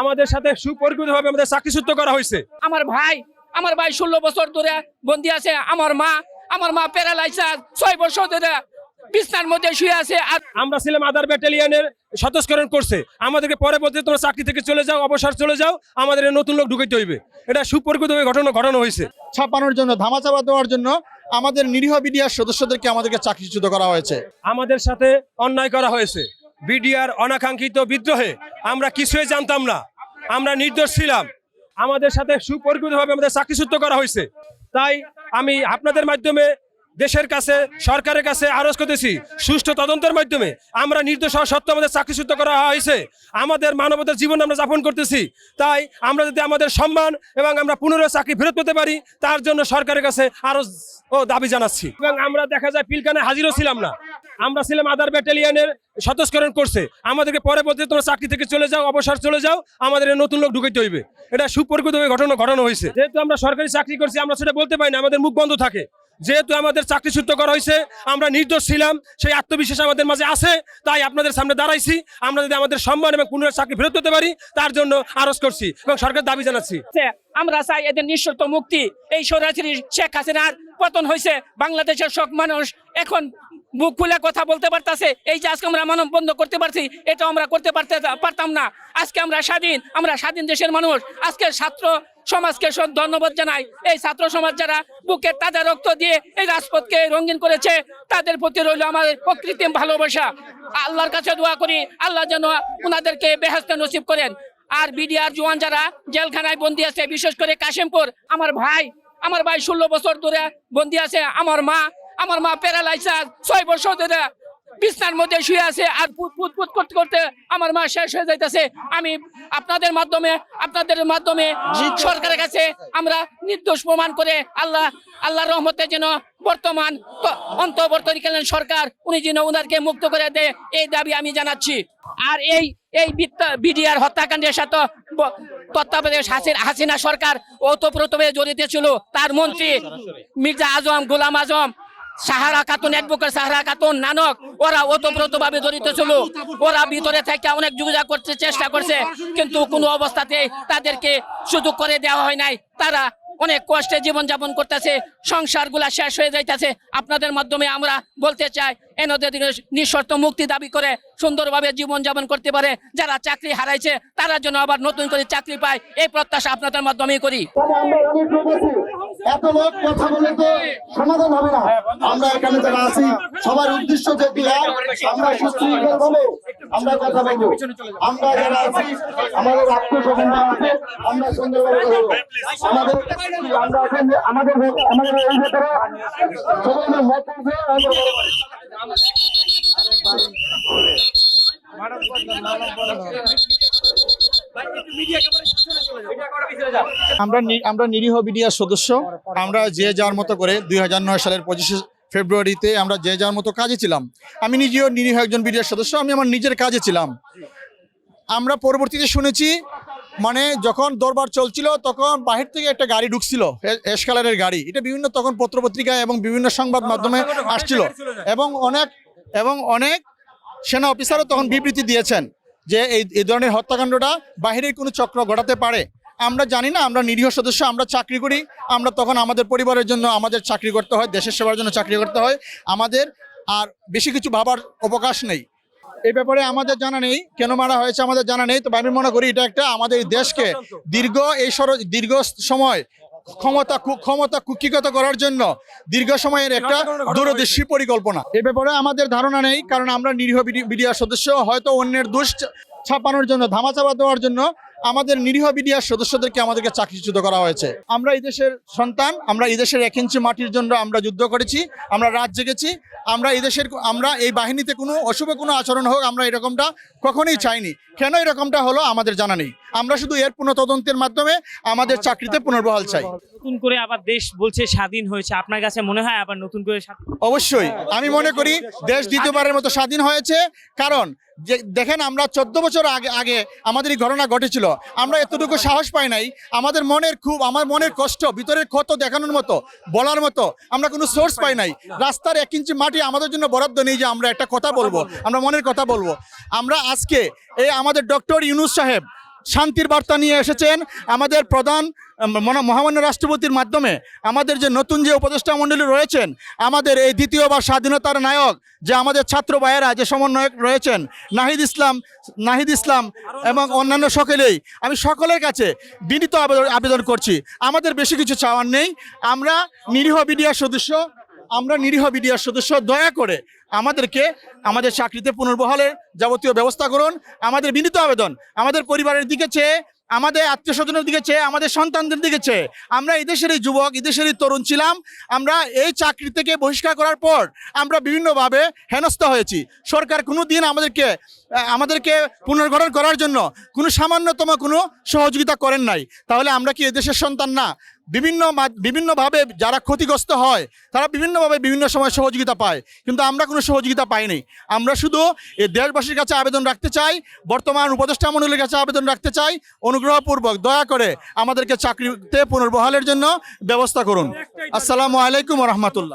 আমাদের সাথে সুপরিকল্পিতভাবে আমাদের চাকরিচ্যুত করা হয়েছে। আমার ভাই আমার ভাই ষোলো বছর ধরে বন্দি আছে আমার মা আমার মা প্যারালাইসার ছয় বছর ধরে বিছনার মধ্যে শুয়ে আছে আর আমরা ছিলাম আদার ব্যাটালিয়নের সতস্করণ করছে। আমাদেরকে পরে বলতে তোমরা চাকরি থেকে চলে যাও অবসর চলে যাও আমাদের নতুন লোক ঢুকাইতে হইবে। এটা সুপরিকল্পিতভাবে ঘটনা ঘটানো হয়েছে। ছাপানোর জন্য ধামাচাপা দেওয়ার জন্য আমাদের নিরীহ বিডিআর সদস্যদেরকে আমাদেরকে চাকরিচ্যুত করা হয়েছে। আমাদের সাথে অন্যায় করা হয়েছে। বিডিআর অনাকাঙ্ক্ষিত বিদ্রোহে আমরা কিছুই জানতাম না। আমরা নির্দোষ ছিলাম। আমাদের সাথে সুপরিকল্পিতভাবে আমাদের চাকরিচ্যুত করা হয়েছে। তাই আমি আপনাদের মাধ্যমে, দেশের কাছে, সরকারের কাছে আরজ করতেছি, সুষ্ঠু তদন্তের মাধ্যমে আমরা নির্দোষ হওয়া সত্ত্বেও আমাদের চাকরিচ্যুত করা হয়েছে। আমাদের মানবতার জীবন আমরা যাপন করতেছি। তাই আমরা যদি আমাদের সম্মান এবং আমরা পুনরায় চাকরি ফেরত পেতে পারি, তার জন্য সরকারের কাছে আরও ও দাবি জানাচ্ছি। এবং আমরা দেখা যায় পিলকানে হাজিরও ছিলাম না। আমরা ছিলাম আদার ব্যাটালিয়নের সতস্করণ করছে। আমাদেরকে পরে বলতে তোমরা চাকরি থেকে চলে যাও, অবসর চলে যাও, আমাদের নতুন লোক ঢুকাইতে হইবে। এটা সুপরিকল্পিতভাবে ঘটনা ঘটানো হয়েছে। যেহেতু আমরা সরকারি চাকরি করছি, আমরা সেটা বলতে পারি না, আমাদের মুখ বন্ধ থাকে। যেহেতু আমাদের চাকরিচ্যুত করা হয়েছে, আমরা নির্দোষ ছিলাম, সেই আত্মবিশ্বাস আমাদের মাঝে আছে, তাই আপনাদের সামনে দাঁড়াইছি। আমরা যদি আমাদের সম্মান এবং পুনরায় চাকরি ফেরত পেতে পারি, তার জন্য আরজ করছি এবং সরকার দাবি জানাচ্ছি। আমরা চাই এদের নিঃশর্ত মুক্তি। এই সরাসরি শেখ হাসিনার পতন হয়েছে, বাংলাদেশের সব মানুষ এখন বুক খুলে কথা বলতে পারতাছে, এই যে আজকে আমরা মানব বন্ধ করতে পারছি, এটা আমরা করতে পারতে পারতাম না। আজকে আমরা স্বাধীন আমরা স্বাধীন দেশের মানুষ। আজকে ছাত্র সমাজকে ধন্যবাদ জানাই। এই ছাত্র সমাজ যারা বুকে তাদের রক্ত দিয়ে এই রাজপথকে রঙিন করেছে, তাদের প্রতি রইল আমাদের অকৃত্রিম ভালোবাসা। আল্লাহর কাছে দোয়া করি, আল্লাহ যেন ওনাদেরকে বেহেস্তে নসিব করেন। আর বিডিআর জওয়ান যারা জেলখানায় বন্দি আছে, বিশেষ করে কাশিমপুর, আমার ভাই আমার ভাই ষোলো বছর ধরে বন্দি আছে, আমার মা আমার মা প্যারালাইসার ছয় বছর ধরে বিছনার মধ্যে শুয়ে আছে আর পুত পুত পুত করতে করতে আমার মা শেষ হয়ে যাইতেছে। আমি আপনাদের মাধ্যমে আপনাদের মাধ্যমে সরকারের কাছে আমরা নির্দোষ প্রমাণ করে আল্লাহ আল্লাহ রহমতে যেন বর্তমান অন্তর্বর্তীকালীন সরকার উনি যেন উনারকে মুক্ত করে দেয়, এই দাবি আমি জানাচ্ছি। আর এই এই বিডিআর হত্যাকাণ্ডের সাথে তত্ত্বাবধায়ক হাসিনা হাসিনা সরকার ওতপ্রোতভাবে জড়িত ছিল। তার মন্ত্রী মির্জা আজম, গোলাম আজম সাহারা খাতুন অ্যাডভোকেট সাহারা খাতুন নানক, ওরা ওতপ্রোত ভাবে জড়িত ছিল। ওরা ভিতরে থেকে অনেক যোগাযোগ করতে চেষ্টা করছে, কিন্তু কোনো অবস্থাতে তাদেরকে সুযোগ করে দেওয়া হয় নাই। তারা অনেক কষ্টে জীবন যাপন করতেছে সংসারগুলা শেষ হয়ে যাইতেছে। আপনাদের মাধ্যমে আমরা বলতে চাই এনদের নিঃশর্ত মুক্তি দাবি করে সুন্দরভাবে জীবন যাপন করতে পারে। যারা চাকরি হারাইছে, তারা যেন আবার নতুন করে চাকরি পায়, এই প্রত্যাশা আপনাদের মাধ্যমেই করি। এত লোক কথা বলে তো সমাধান হবে না। আমরা এখানে যারা আছি সবার উদ্দেশ্য যদি এক, আমরা সুশৃঙ্খল ভাবে আমরা কথা বলব। আমরা যারা আছি আমাদের আত্মস্বজন যারা আছে আমরা সুন্দরভাবে কথা বলব। আমাদের আমরা এখন আমাদের আমাদের এই ভেতরে সবাই মত আমরা আমরা আমরা নিরীহ বিডিআর সদস্য। আমরা যে যার মতো করে দুই হাজার নয় সালের পঁচিশে ফেব্রুয়ারিতে আমরা যে যার মতো কাজে ছিলাম। আমি নিজেও নিরীহ একজন বিডিআর সদস্য, আমি আমার নিজের কাজে ছিলাম। আমরা পরবর্তীতে শুনেছি মানে যখন দরবার চলছিল, তখন বাহির থেকে একটা গাড়ি ঢুকছিল, এ- এস কালারের গাড়ি। এটা বিভিন্ন তখন পত্রপত্রিকায় এবং বিভিন্ন সংবাদ মাধ্যমে আসছিল। এবং অনেক এবং অনেক সেনা অফিসারও তখন বিবৃতি দিয়েছেন যে এই ধরনের হত্যাকাণ্ডটা বাহিরের কোনো চক্র ঘটাতে পারে। আমরা জানি না আমরা নিরীহ সদস্য আমরা চাকরি করি। আমরা তখন আমাদের পরিবারের জন্য আমাদের চাকরি করতে হয় দেশের সেবার জন্য চাকরি করতে হয়। আমাদের আর বেশি কিছু ভাবার অবকাশ নেই। এই ব্যাপারে আমাদের জানা নেই কেন মারা হয়েছে আমাদের জানা নেই। তো আমি মনে করি এটা একটা আমাদের দেশকে দীর্ঘ এই সর দীর্ঘ সময় ক্ষমতা কু- ক্ষমতা কুক্ষিগত করার জন্য দীর্ঘ সময়ের একটা দূরদর্শী পরিকল্পনা। এ ব্যাপারে আমাদের ধারণা নেই কারণ আমরা নিরীহ বিডিআর সদস্য। হয়তো অন্যের দোষ ছাপানোর জন্য ধামাচাপা দেওয়ার জন্য আমাদের নিরীহ বিডিআর সদস্যদেরকে আমাদেরকে চাকরিচ্যুত করা হয়েছে। আমরা এই দেশের সন্তান, আমরা এই দেশের এক ইঞ্চি মাটির জন্য আমরা যুদ্ধ করেছি, আমরা রাত জেগেছি, আমরা এই দেশের আমরা এই বাহিনীতে কোনো অশুভ কোনো আচরণ হোক আমরা এরকমটা কখনোই চাইনি। কেন এরকমটা হলো আমাদের জানা নেই। আমরা শুধু এর পুনঃ তদন্তের মাধ্যমে আমাদের চাকরিতে পুনর্বহাল চাই। নতুন করে আবার দেশ বলছে স্বাধীন হয়েছে। আপনার কাছে মনে হয় আবার নতুন করে অবশ্যই। আমি মনে করি দেশ দ্বিতীয়বারের মতো স্বাধীন হয়েছে। কারণ যে দেখেন আমরা চোদ্দ বছর আগে আগে আমাদের এই ঘটনা ঘটেছিল। আমরা এতটুকু সাহস পাই নাই। আমাদের মনের খুব আমার মনের কষ্ট ভিতরের ক্ষত দেখানোর মতো বলার মতো আমরা কোনো সোর্স পাই নাই। রাস্তার এক ইঞ্চি মাটি আমাদের জন্য বরাদ্দ নেই যে আমরা একটা কথা বলব। আমরা মনের কথা বলব। আমরা আজকে এই আমাদের ডক্টর ইউনুস সাহেব শান্তির বার্তা নিয়ে এসেছেন আমাদের প্রধান মহামান্য রাষ্ট্রপতির মাধ্যমে। আমাদের যে নতুন যে উপদেষ্টা মণ্ডলী রয়েছেন, আমাদের এই দ্বিতীয়বার স্বাধীনতার নায়ক, যে আমাদের ছাত্র ভাইয়েরা, যে সমন্বয়ক রয়েছেন, নাহিদ ইসলাম নাহিদ ইসলাম এবং অন্যান্য সকলেই, আমি সকলের কাছে বিনীত আবেদন আবেদন করছি। আমাদের বেশি কিছু চাওয়ার নেই। আমরা নিরীহ বিডিআর সদস্য আমরা নিরীহ বিডিআর সদস্য, দয়া করে আমাদেরকে আমাদের চাকরিতে পুনর্বহালের যাবতীয় ব্যবস্থা করুন, আমাদের বিনীত আবেদন, আমাদের পরিবারের দিকে চেয়ে, আমাদের আত্মীয় স্বজনের দিকে চেয়ে, আমাদের সন্তানদের দিকে চেয়ে, আমরা এদেশেরই যুবক এদেশেরই তরুণ ছিলাম, আমরা এই চাকরি থেকে বহিষ্কার করার পর আমরা বিভিন্নভাবে হেনস্থা হয়েছি। সরকার কোনো দিন আমাদেরকে আমাদেরকে পুনর্গঠন করার জন্য কোনো সামান্যতম কোনো সহযোগিতা করেন নাই। তাহলে আমরা কি এদেশের সন্তান না? বিভিন্ন মা- বিভিন্নভাবে যারা ক্ষতিগ্রস্ত হয় তারা বিভিন্নভাবে বিভিন্ন সময় সহযোগিতা পায়। কিন্তু আমরা কোনো সহযোগিতা পাইনি। আমরা শুধু এই দেশবাসীর কাছে আবেদন রাখতে চাই বর্তমান উপদেষ্টা মণ্ডলীর কাছে আবেদন রাখতে চাই। অনুগ্রহপূর্বক দয়া করে আমাদেরকে চাকরিতে পুনর্বহালের জন্য ব্যবস্থা করুন। আসসালামু আলাইকুম রহমতুল্লাহ।